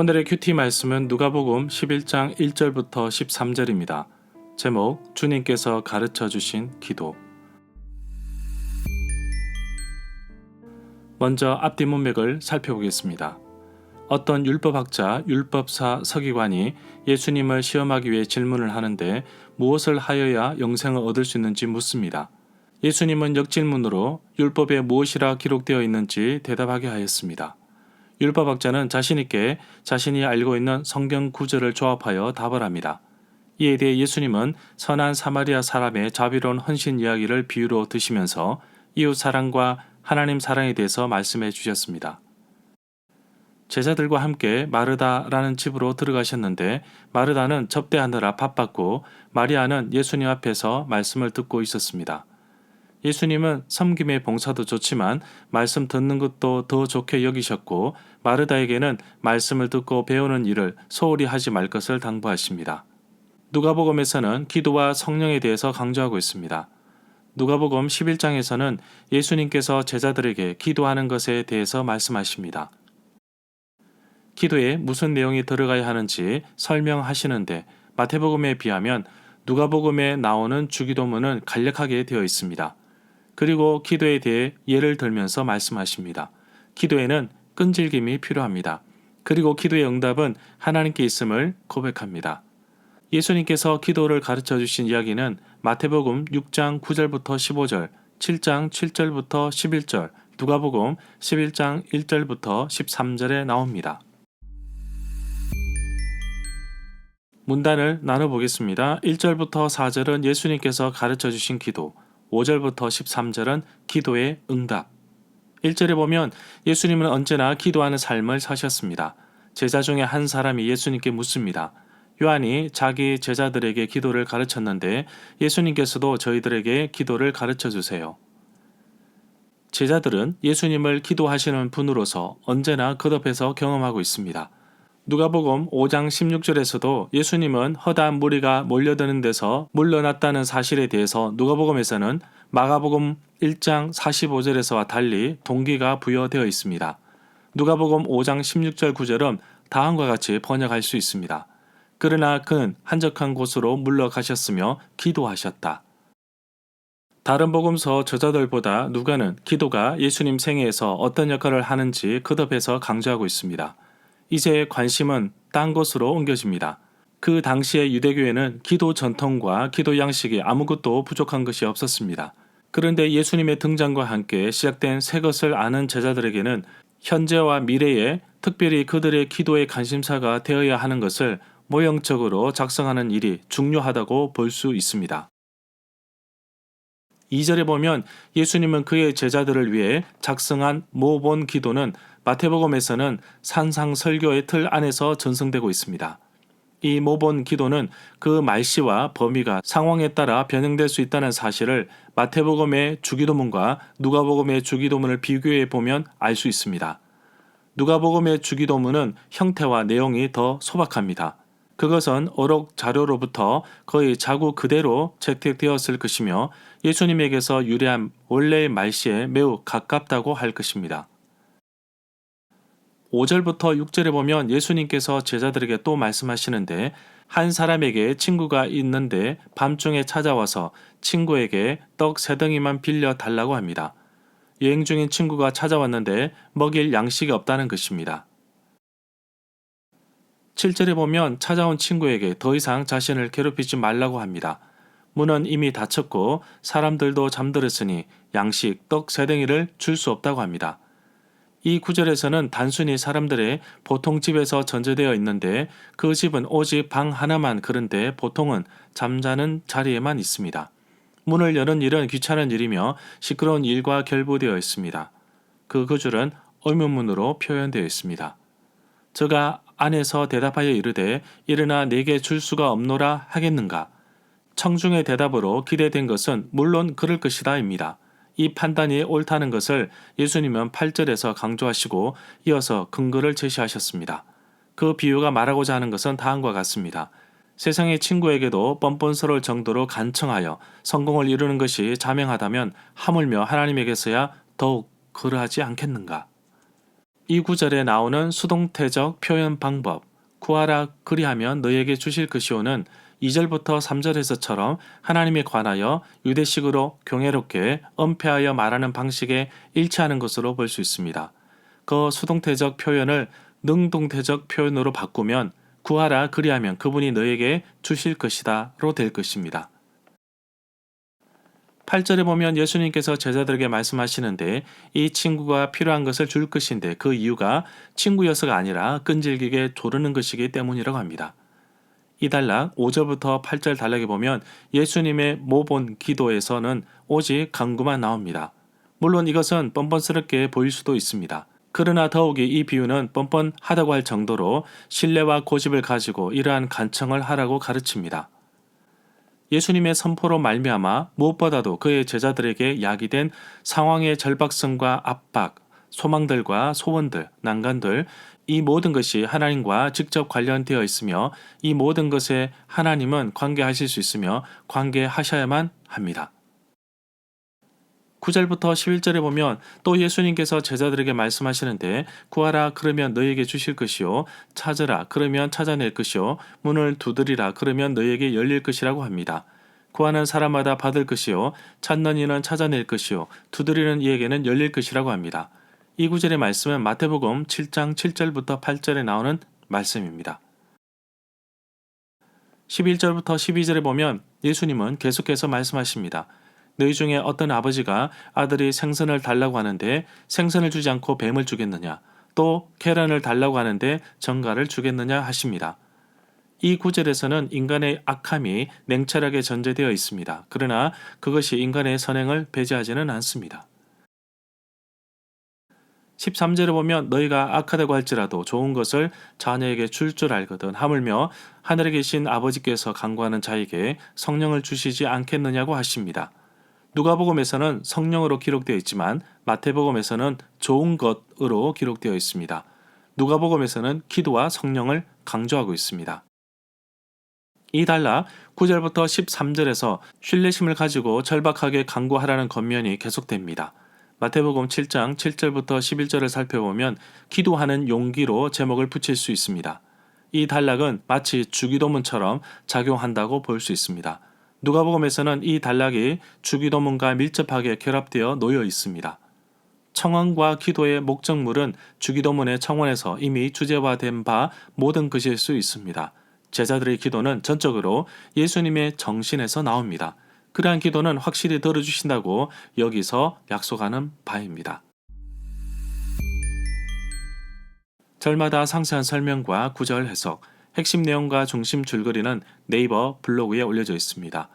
오늘의 큐티 말씀은 누가복음 11장 1절부터 13절입니다. 제목 주님께서 가르쳐 주신 기도. 먼저 앞뒤 문맥을 살펴보겠습니다. 어떤 율법학자, 율법사 서기관이 예수님을 시험하기 위해 질문을 하는데 무엇을 하여야 영생을 얻을 수 있는지 묻습니다. 예수님은 역질문으로 율법에 무엇이라 기록되어 있는지 대답하게 하였습니다. 율법학자는 자신있게 자신이 알고 있는 성경 구절을 조합하여 답을 합니다. 이에 대해 예수님은 선한 사마리아 사람의 자비로운 헌신 이야기를 비유로 드시면서 이웃 사랑과 하나님 사랑에 대해서 말씀해 주셨습니다. 제자들과 함께 마르다라는 집으로 들어가셨는데 마르다는 접대하느라 바빴고 마리아는 예수님 앞에서 말씀을 듣고 있었습니다. 예수님은 섬김의 봉사도 좋지만 말씀 듣는 것도 더 좋게 여기셨고 마르다에게는 말씀을 듣고 배우는 일을 소홀히 하지 말 것을 당부하십니다. 누가복음에서는 기도와 성령에 대해서 강조하고 있습니다. 누가복음 11장에서는 예수님께서 제자들에게 기도하는 것에 대해서 말씀하십니다. 기도에 무슨 내용이 들어가야 하는지 설명하시는데 마태복음에 비하면 누가복음에 나오는 주기도문은 간략하게 되어 있습니다. 그리고 기도에 대해 예를 들면서 말씀하십니다. 기도에는 끈질김이 필요합니다. 그리고 기도의 응답은 하나님께 있음을 고백합니다. 예수님께서 기도를 가르쳐 주신 이야기는 마태복음 6장 9절부터 15절, 7장 7절부터 11절, 누가복음 11장 1절부터 13절에 나옵니다. 문단을 나눠보겠습니다. 1절부터 4절은 예수님께서 가르쳐 주신 기도, 5절부터 13절은 기도의 응답. 1절에 보면 예수님은 언제나 기도하는 삶을 사셨습니다. 제자 중에 한 사람이 예수님께 묻습니다. 요한이 자기 제자들에게 기도를 가르쳤는데 예수님께서도 저희들에게 기도를 가르쳐 주세요. 제자들은 예수님을 기도하시는 분으로서 언제나 겉앞에서 경험하고 있습니다. 누가복음 5장 16절에서도 예수님은 허다한 무리가 몰려드는 데서 물러났다는 사실에 대해서 누가복음에서는 마가복음 1장 45절에서와 달리 동기가 부여되어 있습니다. 누가복음 5장 16절 9절은 다음과 같이 번역할 수 있습니다. 그러나 그는 한적한 곳으로 물러가셨으며 기도하셨다. 다른 복음서 저자들보다 누가는 기도가 예수님 생애에서 어떤 역할을 하는지 끄덕해서 강조하고 있습니다. 이제 관심은 딴 곳으로 옮겨집니다. 그 당시의 유대교회는 기도 전통과 기도 양식이 아무것도 부족한 것이 없었습니다. 그런데 예수님의 등장과 함께 시작된 새 것을 아는 제자들에게는 현재와 미래에 특별히 그들의 기도의 관심사가 되어야 하는 것을 모형적으로 작성하는 일이 중요하다고 볼 수 있습니다. 2절에 보면 예수님은 그의 제자들을 위해 작성한 모본 기도는 마태복음에서는 산상 설교의 틀 안에서 전승되고 있습니다. 이 모본 기도는 그 말씨와 범위가 상황에 따라 변형될 수 있다는 사실을 마태복음의 주기도문과 누가복음의 주기도문을 비교해 보면 알 수 있습니다. 누가복음의 주기도문은 형태와 내용이 더 소박합니다. 그것은 어록 자료로부터 거의 자구 그대로 채택되었을 것이며 예수님에게서 유래한 원래의 말씨에 매우 가깝다고 할 것입니다. 5절부터 6절에 보면 예수님께서 제자들에게 또 말씀하시는데 한 사람에게 친구가 있는데 밤중에 찾아와서 친구에게 떡 세 덩이만 빌려 달라고 합니다. 여행 중인 친구가 찾아왔는데 먹일 양식이 없다는 것입니다. 7절에 보면 찾아온 친구에게 더 이상 자신을 괴롭히지 말라고 합니다. 문은 이미 닫혔고 사람들도 잠들었으니 양식 떡 세 덩이를 줄 수 없다고 합니다. 이 구절에서는 단순히 사람들의 보통 집에서 전제되어 있는데 그 집은 오직 방 하나만 그런데 보통은 잠자는 자리에만 있습니다. 문을 여는 일은 귀찮은 일이며 시끄러운 일과 결부되어 있습니다. 그 구절은 의문문으로 표현되어 있습니다. 저가 안에서 대답하여 이르되 일어나 내게 줄 수가 없노라 하겠는가? 청중의 대답으로 기대된 것은 물론 그럴 것이다입니다. 이 판단이 옳다는 것을 예수님은 8절에서 강조하시고 이어서 근거를 제시하셨습니다. 그 비유가 말하고자 하는 것은 다음과 같습니다. 세상의 친구에게도 뻔뻔스러울 정도로 간청하여 성공을 이루는 것이 자명하다면 하물며 하나님에게서야 더욱 그러하지 않겠는가? 이 구절에 나오는 수동태적 표현 방법 구하라 그리하면 너에게 주실 것이오는 2절부터 3절에서처럼 하나님에 관하여 유대식으로 경외롭게 엄폐하여 말하는 방식에 일치하는 것으로 볼 수 있습니다. 그 수동태적 표현을 능동태적 표현으로 바꾸면 구하라 그리하면 그분이 너에게 주실 것이다로 될 것입니다. 8절에 보면 예수님께서 제자들에게 말씀하시는데 이 친구가 필요한 것을 줄 것인데 그 이유가 친구여서가 아니라 끈질기게 조르는 것이기 때문이라고 합니다. 이 단락 5절부터 8절 단락에 보면 예수님의 모본 기도에서는 오직 강구만 나옵니다. 물론 이것은 뻔뻔스럽게 보일 수도 있습니다. 그러나 더욱이 이 비유는 뻔뻔하다고 할 정도로 신뢰와 고집을 가지고 이러한 간청을 하라고 가르칩니다. 예수님의 선포로 말미암아 무엇보다도 그의 제자들에게 야기된 상황의 절박성과 압박, 소망들과 소원들, 난간들 이 모든 것이 하나님과 직접 관련되어 있으며 이 모든 것에 하나님은 관계하실 수 있으며 관계하셔야만 합니다. 9절부터 11절에 보면 또 예수님께서 제자들에게 말씀하시는데 구하라 그러면 너에게 주실 것이요 찾으라 그러면 찾아낼 것이요 문을 두드리라 그러면 너에게 열릴 것이라고 합니다. 구하는 사람마다 받을 것이요 찾는 이는 찾아낼 것이요 두드리는 이에게는 열릴 것이라고 합니다. 이 구절의 말씀은 마태복음 7장 7절부터 8절에 나오는 말씀입니다. 11절부터 12절에 보면 예수님은 계속해서 말씀하십니다. 너희 중에 어떤 아버지가 아들이 생선을 달라고 하는데 생선을 주지 않고 뱀을 주겠느냐? 또 계란을 달라고 하는데 정가를 주겠느냐 하십니다. 이 구절에서는 인간의 악함이 냉철하게 전제되어 있습니다. 그러나 그것이 인간의 선행을 배제하지는 않습니다. 13절에 보면 너희가 악하다고 할지라도 좋은 것을 자녀에게 줄 줄 알거든 하물며 하늘에 계신 아버지께서 간구하는 자에게 성령을 주시지 않겠느냐고 하십니다. 누가복음에서는 성령으로 기록되어 있지만 마태복음에서는 좋은 것으로 기록되어 있습니다. 누가복음에서는 기도와 성령을 강조하고 있습니다. 이 달라 9절부터 13절에서 신뢰심을 가지고 절박하게 강구하라는 겉면이 계속됩니다. 마태복음 7장 7절부터 11절을 살펴보면 기도하는 용기로 제목을 붙일 수 있습니다. 이 단락은 마치 주기도문처럼 작용한다고 볼 수 있습니다. 누가복음에서는 이 단락이 주기도문과 밀접하게 결합되어 놓여 있습니다. 청원과 기도의 목적물은 주기도문의 청원에서 이미 주제화된 바 모든 것일 수 있습니다. 제자들의 기도는 전적으로 예수님의 정신에서 나옵니다. 그러한 기도는 확실히 들어주신다고 여기서 약속하는 바입니다. 절마다 상세한 설명과 구절 해석, 핵심 내용과 중심 줄거리는 네이버 블로그에 올려져 있습니다.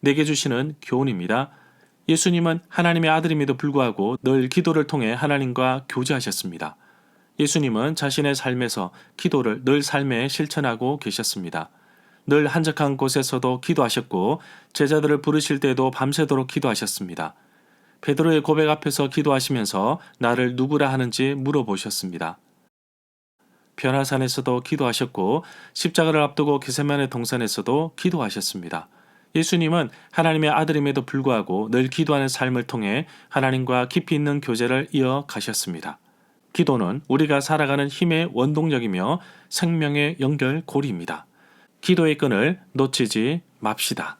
내게 주시는 교훈입니다. 예수님은 하나님의 아들임에도 불구하고 늘 기도를 통해 하나님과 교제하셨습니다. 예수님은 자신의 삶에서 기도를 늘 삶에 실천하고 계셨습니다. 늘 한적한 곳에서도 기도하셨고 제자들을 부르실 때도 밤새도록 기도하셨습니다. 베드로의 고백 앞에서 기도하시면서 나를 누구라 하는지 물어보셨습니다. 변화산에서도 기도하셨고 십자가를 앞두고 게세만의 동산에서도 기도하셨습니다. 예수님은 하나님의 아들임에도 불구하고 늘 기도하는 삶을 통해 하나님과 깊이 있는 교제를 이어 가셨습니다. 기도는 우리가 살아가는 힘의 원동력이며 생명의 연결고리입니다. 기도의 끈을 놓치지 맙시다.